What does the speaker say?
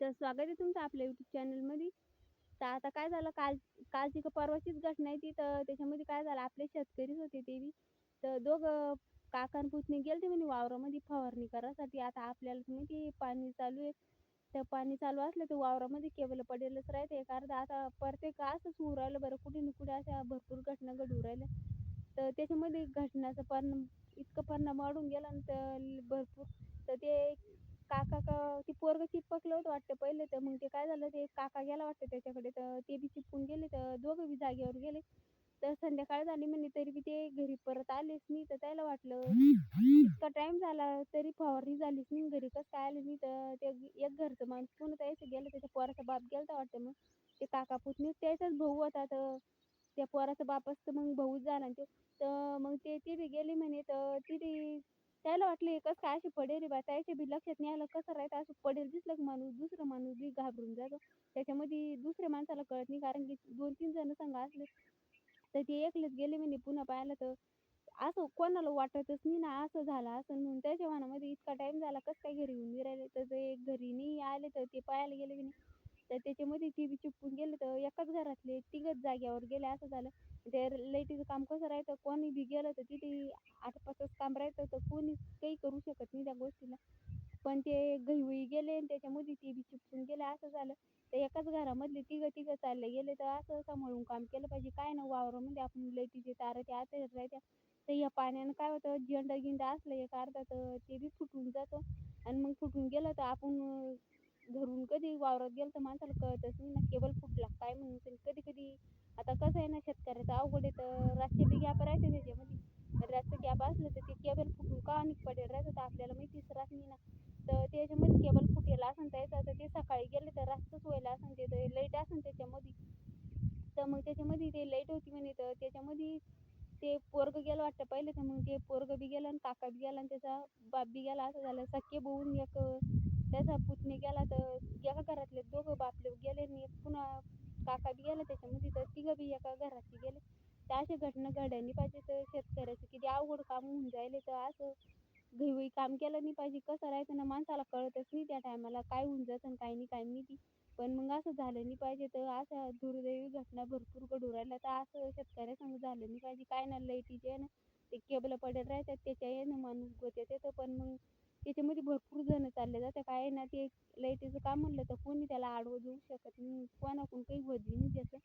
तर स्वागत आहे तुमचं आपल्या युट्यूब चॅनलमध्ये तर आता काय झालं काल कालची का परवाचीच घटना आहे ती तर त्याच्यामध्ये काय झालं आपले शेतकरीच होते ते बी. तर दोघं काकान आणि पुतणी गेलते म्हणे वावरामध्ये फवारणी करायसाठी. आता आपल्याला माहिती पाणी चालू आहे. तर पाणी चालू असलं तर वावरामध्ये केबल पडेलच राहते. कारण आता प्रत्येक असंच होऊ राहिलं बरं कुठे ना कुठे अशा भरपूर घटना घडू राहिल्या. तर त्याच्यामध्ये घटनाचा परिणाम इतकं परिणाम वाढून गेला ना तर भरपूर काका का ते पोरगं चिपकलं होतं वाटतं पहिले तर. मग ते काय झालं ते काका गेला वाटतं त्याच्याकडे. तर ते बी चिपकून गेले तर दोघं बी जागेवर गेले. तर संध्याकाळ झाली म्हणे तरी बी ते घरी परत आलेच नाही. तर त्याला वाटलं इतका टाइम झाला तरी फवारणी झालीच नाही. घरी कसं काय आले नाही. तर ते एक घरचं माणूस पुन्हा यायचं गेलं त्याच्या पोराचा बाप गेलता वाटतं मग. ते काका पुतणी त्याचाच भाऊ होता. तर त्या पोराचा बाप असतं मग भाऊच झाला ना तो. तर मग ते तिथे गेले म्हणे तर तिथे त्याला वाटलं एकच कसं काय असे पडेल रे बा त्याच्या बी लक्षात नाही आलं. कसं राहायचं असं पडेल दिसलं माणूस? दुसरा माणूस बी घाबरून जातो. त्याच्यामध्ये दुसऱ्या माणसाला कळत नाही. कारण की दोन तीन जण संघ असले तर ते एकलेच गेले म्हणे पुन्हा पाहायला तर असं कोणाला वाटतच नाही ना असं झालं असं म्हणून त्याच्या मनामध्ये इतका टाइम झाला. कसं काय घरी येऊन राहिले? तर ते घरी नाही आले तर ते पाहायला गेले म्हणे. तर त्याच्यामध्ये ती बी चिपकून गेले तर एकाच घरातले तिघंच जाग्यावर गेले असं झालं. ते लाईटीचं काम कसं राहतं कोणी बी गेलं तर तिथे आटपाटच काम राहतं तर कोणी काही करू शकत नाही त्या गोष्टीला. पण ते गहिवई गेले आणि त्याच्यामध्ये ती बी चिपकून गेले असं झालं. तर एकाच घरामधले तिघं तिघं चालले गेले तर असं सांभाळून काम केलं पाहिजे. काय ना वावरामध्ये आपण लाईटीचे तारं ते आतच राहत्या. तर या पाण्यानं काय होतं झेंडा गिंडा असलं एक अर्धा तर ते बी फुटून जातं. आणि मग फुटून गेलं तर आपण धरून कधी वावरात गेलं तर माणसाला कळतच नाही ना केबल फुटला काय म्हणून? कधी कधी आता कसं आहे ना शेतकऱ्याचं अवघड आहे तर रातचे बी गॅप राहते त्याच्यामध्ये. रातचं गॅप असलं तर ते केबल फुटून का आणि पडेल राहतं तर आपल्याला माहितीच राहत नाही ना. तर त्याच्यामध्ये केबल फुटेल असं त्याचं तर ते सकाळी गेले तर रातचंच व्हायला असं ते तर लाइट असेल त्याच्यामध्ये. तर मग त्याच्यामध्ये ते लाइट होती म्हणे तर त्याच्यामध्ये ते पोरगं गेलं वाटतं पहिले तर मग ते पोरगं बी गेलं आणि काका बी गेला आणि त्याचा बाप बी गेला. असं झालं. सख्खे भाऊन एक त्याचा पुतणे गेला तर एका घरातले दोघं बापले गेले आणि एक पुन्हा काका बी गेला त्याच्यामध्ये तर तिघं बी एका घरातले गेले. तर अशा घटना घडायला पाहिजे तर शेतकऱ्याचं किती अवघड काम होऊन जायले तर असं घाईघाई काम केलं नाही पाहिजे. कसं राहायचं ना माणसाला कळतच नाही त्या टायमाला काय होऊन जातं आणि काय नाही काय माहिती. पण मग असं झालं नाही पाहिजे. तर अशा दुर्दैवी घटना भरपूर घडू राहिल्या. तर असं शेतकऱ्यासंग झालं नाही पाहिजे. काय ना लाईटीचे ना ते केबल पडेल राहतात. त्याच्या यानं माणूस गोत्यात येतं. पण मग त्याच्यामध्ये भरपूर जण चालले जातात. काय आहे ना ते लाईटीचं काम म्हणलं तर कोणी त्याला आडवं देऊ शकत नाही. कोणाकडून काही होत नाही त्याचं.